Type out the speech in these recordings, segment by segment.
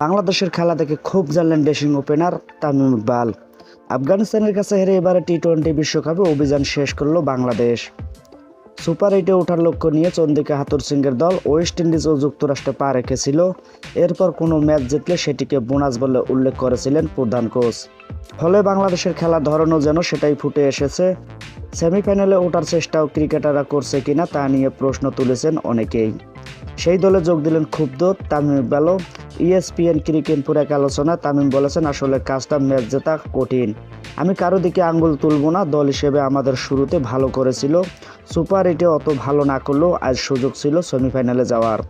বাংলাদেশের খেলা দেখে খুব জানলেন ড্রেসিং ওপেনার তামিম ইকবাল। আফগানিস্তানের কাছে হেরে এবারে টি টোয়েন্টি বিশ্বকাপে অভিযান শেষ করল বাংলাদেশ। সুপার এইটে ওঠার লক্ষ্য নিয়ে চন্দিকা হাতুর সিংয়ের দল ওয়েস্ট ইন্ডিজ ও যুক্তরাষ্ট্রে পা রেখেছিল। এরপর কোনো ম্যাচ জিতলে সেটিকে বোনাস বলে উল্লেখ করেছিলেন প্রধান কোচ। ফলে বাংলাদেশের খেলার ধরনও যেন সেটাই ফুটে এসেছে। সেমিফাইনালে ওঠার চেষ্টাও ক্রিকেটাররা করছে কিনা তা নিয়ে প্রশ্ন তুলেছেন অনেকেই। সেই দলে যোগ দিলেন ক্ষুব্ধ তামিম ইকবালও ইএসপিএন ক্রিকেটপুর এক আলোচনা, তামিম বলেছেন, আসলে কাজটা ম্যাচ জেতা কঠিন। আমি কারও দিকে আঙ্গুল তুলব না, দল হিসেবে আমাদের শুরুতে ভালো করেছিল। সুপার এইটে অত ভালো না করলেও আজ সুযোগ ছিল সেমিফাইনালে যাওয়ার।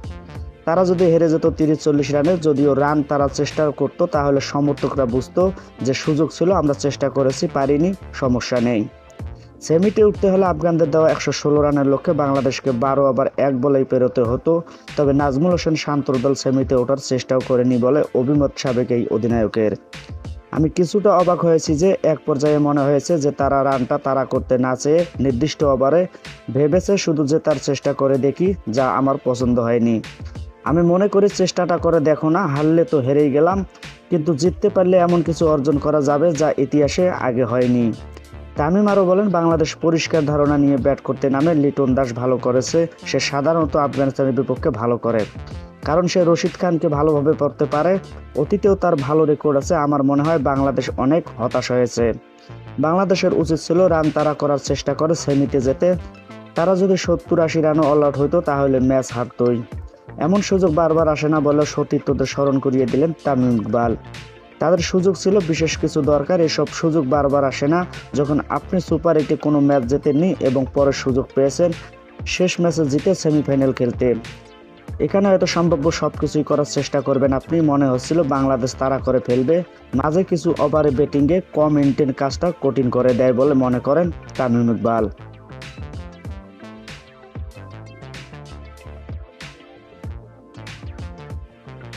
তারা যদি হেরে যেত তিরিশ চল্লিশ রানে, যদিও রান তারা চেষ্টা করতো, তাহলে সমর্থকরা বুঝতো যে সুযোগ ছিল, আমরা চেষ্টা করেছি, পারিনি, সমস্যা নেই। সেমিতে উঠতে হলে আফগানদের দেওয়া একশো ষোলো রানের লক্ষ্যে বাংলাদেশকে বারো ওভার এক বলেই পেরোতে হতো। তবে নাজমুল হোসেন শান্তর দল সেমিতে ওঠার চেষ্টাও করেনি বলে অভিমত সাবেক এই অধিনায়কের। আমি কিছুটা অবাক হয়েছি যে এক পর্যায়ে মনে হয়েছে যে তারা রানটা তারা করতে না চেয়ে নির্দিষ্ট ওভারে ভেবেছে শুধু যে তার চেষ্টা করে দেখি, যা আমার পছন্দ হয়নি। আমি মনে করি চেষ্টাটা করে দেখো না, হারলে তো হেরেই গেলাম, কিন্তু জিততে পারলে এমন কিছু অর্জন করা যাবে যা ইতিহাসে আগে হয়নি। তামিম আরও বলেন, বাংলাদেশ পরিষ্কার ধারণা নিয়ে ব্যাট করতে নামে, লিটন দাস ভালো করেছে। সে সাধারণত আফগানিস্তানের বিপক্ষে ভালো করে। কারণ সে রশিদ খানকে ভালোভাবে পড়তে পারে। অতীতেও তার ভালো রেকর্ড আছে। আমার মনে হয় বাংলাদেশ অনেক হতাশ হয়েছে। বাংলাদেশের উচিত ছিল রান তারা করার চেষ্টা করে সেমিতে যেতে। তারা যদি সত্তর আশি রানও অল আউট হইতো, তাহলে ম্যাচ হারতই। এমন সুযোগ বারবার আসে না বলে সতীর্থদের স্মরণ করিয়ে দিলেন তামিম ইকবাল। তাদের সুযোগ ছিল বিশেষ কিছু দরকার, এসব সুযোগ বারবার আসে না। যখন আপনি সুপার এইটে কোনো ম্যাচ জেতেননি এবং পরে সুযোগ পেয়েছেন, শেষ ম্যাচে জিতে সেমিফাইনাল খেলতে। এখানে হয়তো সম্ভাব্য সব কিছুই করার চেষ্টা করবেন আপনি, মনে হচ্ছিল বাংলাদেশ তারা করে ফেলবে। মাঝে কিছু ওভারে ব্যাটিংয়ে কম ইন্টেন কাজটা কঠিন করে দেয় বলে মনে করেন তামিম ইকবাল।